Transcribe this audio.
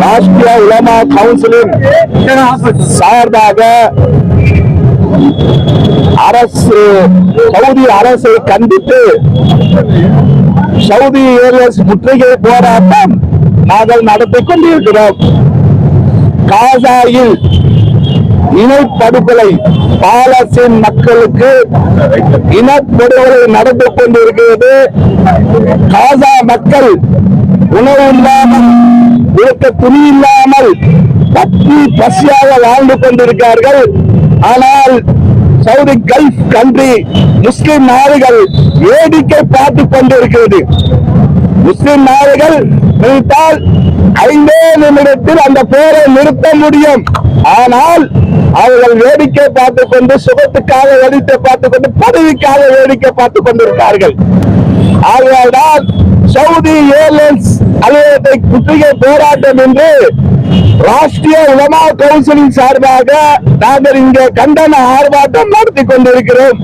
ராஷ்டிரிய உலமா கவுன்சிலின் சார்பாக அரசு சவுதி அரசை கண்டித்து சவுதி ஏரியஸ் முற்றுகை போராட்டம் நாங்கள் நடத்திக் கொண்டிருக்கிறோம். காசாயில் இனப்படுகொலை பாலஸ்தீன் மக்களுக்கு இனப்படுகொலை நடந்து கொண்டிருக்கிறது. காசா மக்கள் உணவு இல்லாமல் இருக்க துணி இல்லாமல் பத்தி பசியாக வாழ்ந்து கொண்டிருக்கிறார்கள். ஆனால் சவுதி கல்ஃப் கண்ட்ரி முஸ்லிம் நாடுகள் வேடிக்கை பார்த்து கொண்டிருக்கிறது. முஸ்லிம் நாடுகள் நிறுத்தால் ஐந்தே நிமிடத்தில் அந்த போரை நிறுத்த முடியும். ஆனால் அவர்கள் வேடிக்கை பார்த்துக் கொண்டு சுகத்துக்காக வேடிக்கை பார்த்துக் கொண்டு பதவிக்காக வேடிக்கை பார்த்துக் கொண்டிருக்கிறார்கள். ஆகையால்தான் சவுதி ஏர்லைன்ஸ் அலுவலகத்தை குத்தகை போராட்டம் என்று ராஷ்டிரிய உலமா கவுன்சிலின் சார்பாக நாங்கள் இங்கே கண்டன ஆர்ப்பாட்டம் நடத்தி கொண்டிருக்கிறோம்.